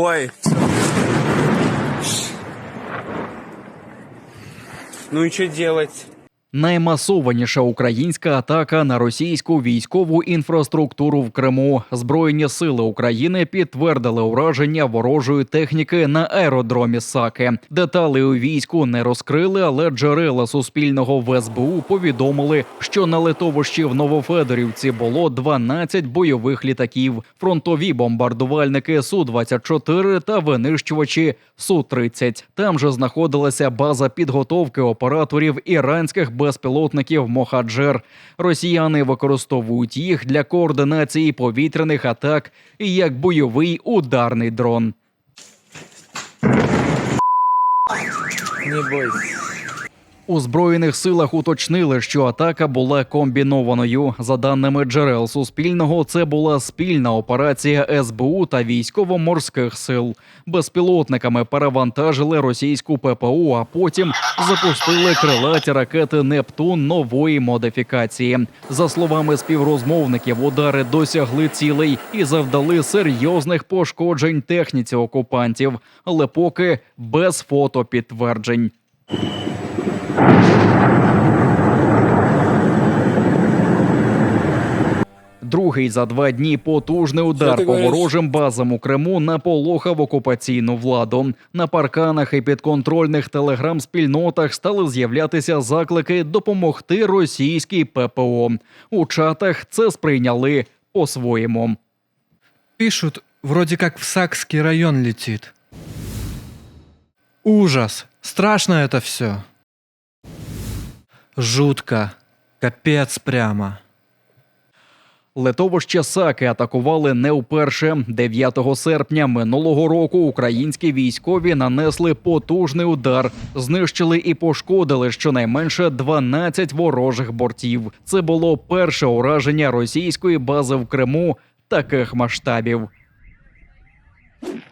Ой. Ну и что делать? Наймасованіша українська атака на російську військову інфраструктуру в Криму. Збройні сили України підтвердили ураження ворожої техніки на аеродромі Саки. Деталі у війську не розкрили, але джерела суспільного в СБУ повідомили, що на литовищі в Новофедорівці було 12 бойових літаків, фронтові бомбардувальники су 24 та винищувачі су 30 Там же знаходилася база підготовки операторів іранських безпілотників Мохаджер. Росіяни використовують їх для координації повітряних атак і як бойовий ударний дрон. Не бойся. У збройних силах уточнили, що атака була комбінованою. За даними джерел Суспільного, це була спільна операція СБУ та військово-морських сил. Безпілотниками перевантажили російську ППО, а потім запустили крилаті ракети Нептун нової модифікації. За словами співрозмовників, удари досягли цілей і завдали серйозних пошкоджень техніці окупантів, але поки без фотопідтверджень. Другий за два дні потужний удар по ворожим базам у Криму наполохав окупаційну владу. На парканах і підконтрольних телеграм-спільнотах стали з'являтися заклики допомогти російській ППО. У чатах це сприйняли по-своєму. Пишут, вроде как в Сакский район летит. Ужас. Страшно это все. Жутко. Капец прямо. Литовище Саки атакували не вперше. 9 серпня минулого року українські військові нанесли потужний удар, знищили і пошкодили щонайменше 12 ворожих бортів. Це було перше ураження російської бази в Криму таких масштабів.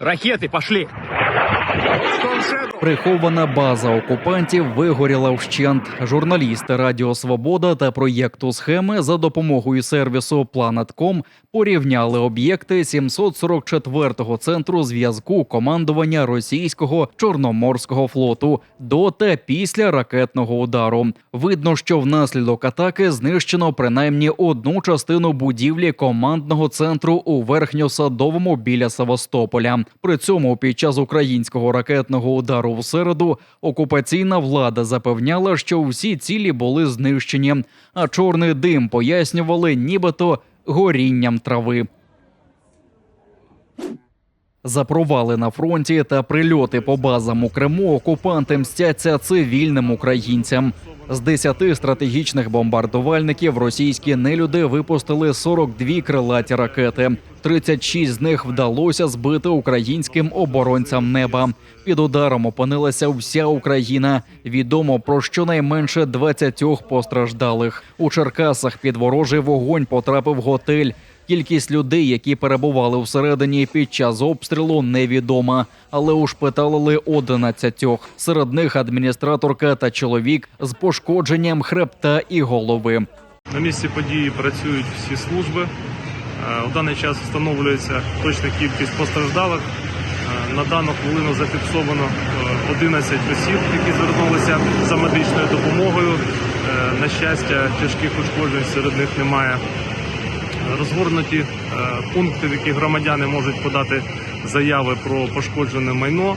Ракеты пошли! Прихована база окупантів вигоріла вщент. Журналісти Радіо Свобода та проєкту схеми за допомогою сервісу Planet.com порівняли об'єкти 744-го центру зв'язку командування російського чорноморського флоту до та після ракетного удару. Видно, що внаслідок атаки знищено принаймні одну частину будівлі командного центру у верхньосадовому біля Севастополя. При цьому під час українського ракетного удару в середу окупаційна влада запевняла, що всі цілі були знищені, а чорний дим пояснювали нібито горінням трави. За провали на фронті та прильоти по базам у Криму окупанти мстяться цивільним українцям. З 10 стратегічних бомбардувальників російські нелюди випустили 42 крилаті ракети. 36 з них вдалося збити українським оборонцям неба. Під ударом опинилася вся Україна. Відомо про щонайменше 20 постраждалих. У Черкасах під ворожий вогонь потрапив готель. Кількість людей, які перебували всередині під час обстрілу, невідома, але ушпиталили 11. Серед них адміністраторка та чоловік з пошкодженням хребта і голови. На місці події працюють всі служби. Е, У даний час встановлюється точна кількість постраждалих. Е, На дану хвилину зафіксовано е, 11 осіб, які звернулися за медичною допомогою. Е, На щастя, тяжких ушкоджень серед них немає. Розгорнуті е, пункти, в які громадяни можуть подати заяви про пошкоджене майно.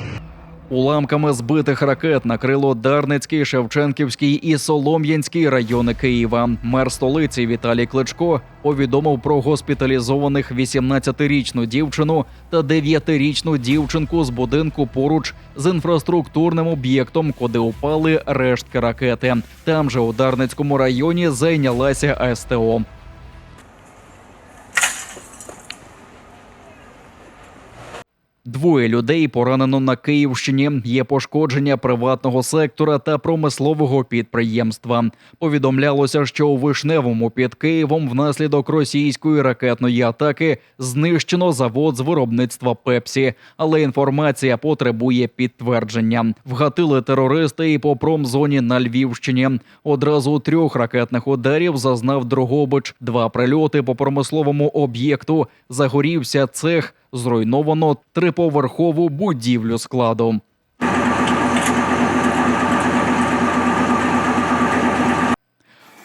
Уламками збитих ракет накрило Дарницький, Шевченківський і Солом'янський райони Києва. Мер столиці Віталій Кличко повідомив про госпіталізованих 18-річну дівчину та 9-річну дівчинку з будинку поруч з інфраструктурним об'єктом, куди упали рештки ракети. Там же у Дарницькому районі зайнялася СТО. Двоє людей поранено на Київщині. Є пошкодження приватного сектора та промислового підприємства. Повідомлялося, що у Вишневому під Києвом внаслідок російської ракетної атаки знищено завод з виробництва Пепсі, але інформація потребує підтвердження. Вгатили терористи і по промзоні на Львівщині. Одразу трьох ракетних ударів зазнав Дрогобич. Два прильоти по промисловому об'єкту. Загорівся цех Зруйновано триповерхову будівлю складу.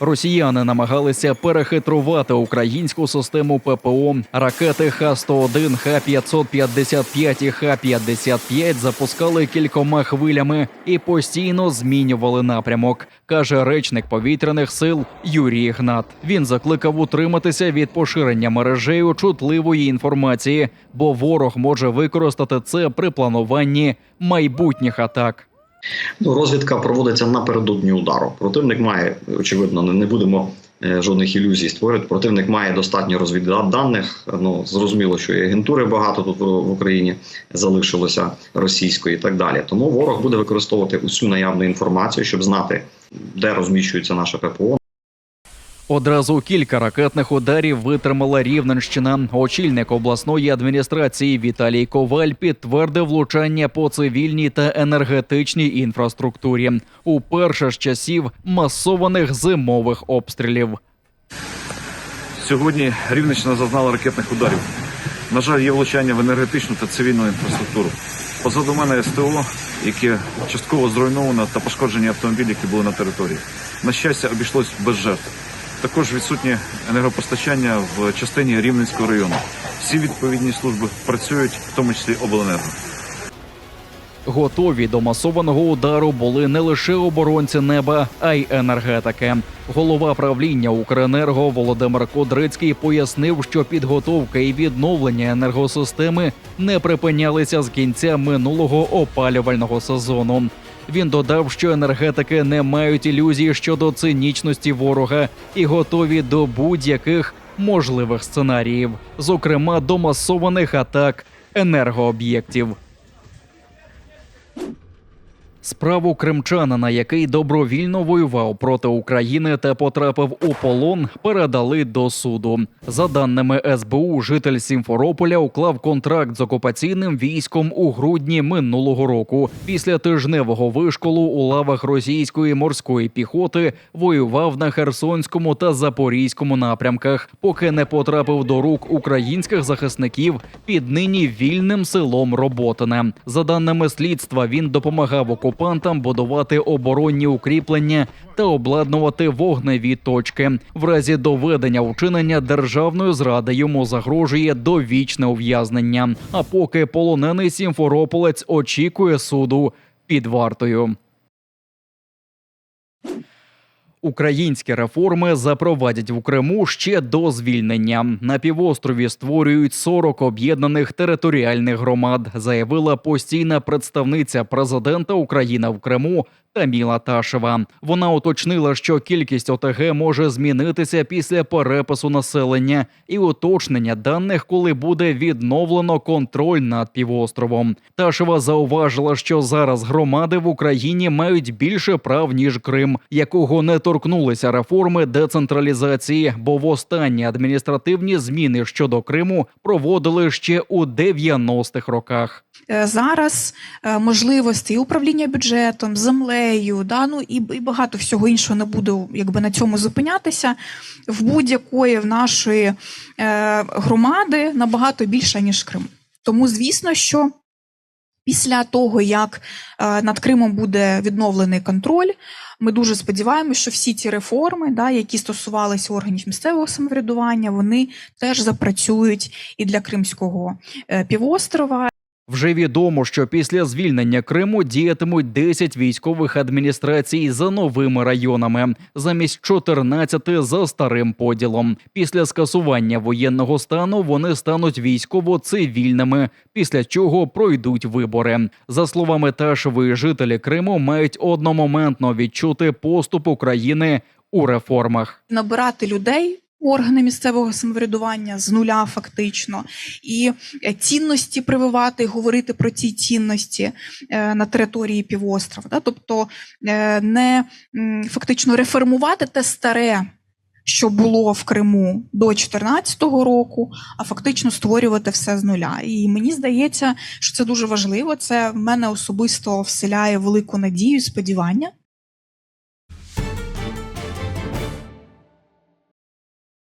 Росіяни намагалися перехитрувати українську систему ППО. Ракети Х-101, Х-555 і Х-55 запускали кількома хвилями і постійно змінювали напрямок, каже речник повітряних сил Юрій Гнат. Він закликав утриматися від поширення мережею чутливої інформації, бо ворог може використати це при плануванні майбутніх атак. Ну, розвідка проводиться напередодні удару. Противник має, очевидно, не, будемо е, жодних ілюзій створювати. Противник має достатньо розвідданих. Ну зрозуміло, що і агентури багато тут в Україні залишилося російської і так далі. Тому ворог буде використовувати усю наявну інформацію, щоб знати, де розміщується наше ППО, Одразу кілька ракетних ударів витримала Рівненщина. Очільник обласної адміністрації Віталій Коваль підтвердив влучання по цивільній та енергетичній інфраструктурі уперше з часів масованих зимових обстрілів. Сьогодні Рівненщина зазнала ракетних ударів. На жаль, є влучання в енергетичну та цивільну інфраструктуру. Позаду мене СТО, яке частково зруйновано та пошкоджені автомобілі, які були на території. На щастя, обійшлось без жертв. Також відсутнє енергопостачання в частині Рівненського району. Всі відповідні служби працюють, в тому числі обленерго. Готові до масованого удару були не лише оборонці неба, а й енергетики. Голова правління Укренерго Володимир Кодрицький пояснив, що підготовка і відновлення енергосистеми не припинялися з кінця минулого опалювального сезону. Він додав, що енергетики не мають ілюзії щодо цинічності ворога і готові до будь-яких можливих сценаріїв, зокрема до масованих атак енергооб'єктів. Справу кримчанина, який добровільно воював проти України та потрапив у полон, передали до суду. За даними СБУ, житель Сімферополя уклав контракт з окупаційним військом у грудні минулого року. Після тижневого вишколу у лавах російської морської піхоти воював на Херсонському та Запорізькому напрямках, поки не потрапив до рук українських захисників під нині вільним селом Роботине. За даними слідства, він допомагав окупантам будувати оборонні укріплення та обладнувати вогневі точки. В разі доведення вчинення державної зради йому загрожує довічне ув'язнення. А поки полонений сімферополець очікує суду під вартою. Українські реформи запровадять в Криму ще до звільнення. На півострові створюють 40 об'єднаних територіальних громад, заявила постійна представниця президента України в Криму Таміла Ташева. Вона уточнила, що кількість ОТГ може змінитися після перепису населення і уточнення даних, коли буде відновлено контроль над півостровом. Ташева зауважила, що зараз громади в Україні мають більше прав ніж Крим, якого не торкнулися реформи децентралізації, бо востанні адміністративні зміни щодо Криму проводили ще у 90-х роках. Е, зараз е, можливостей управління бюджетом, землею, да, ну і, і багато всього іншого не буду якби на цьому зупинятися. В будь-якої в нашої е, громади набагато більше ніж Крим. Тому, звісно, що після того, як е, над Кримом буде відновлений контроль, ми дуже сподіваємося, що всі ці реформи, да, які стосувалися органів місцевого самоврядування, вони теж запрацюють і для Кримського е, півострова. Вже відомо, що після звільнення Криму діятимуть 10 військових адміністрацій за новими районами, замість 14 за старим поділом. Після скасування воєнного стану вони стануть військово-цивільними, після чого пройдуть вибори. За словами Ташевої, жителі Криму мають одномоментно відчути поступ України у реформах. набирати людей. Органи місцевого самоврядування з нуля фактично, і е, цінності прививати, говорити про ці цінності е, на території півострова. Да? Тобто е, не фактично реформувати те старе, що було в Криму до 2014 року, а фактично створювати все з нуля. І мені здається, що це дуже важливо. Це в мене особисто вселяє велику надію, сподівання.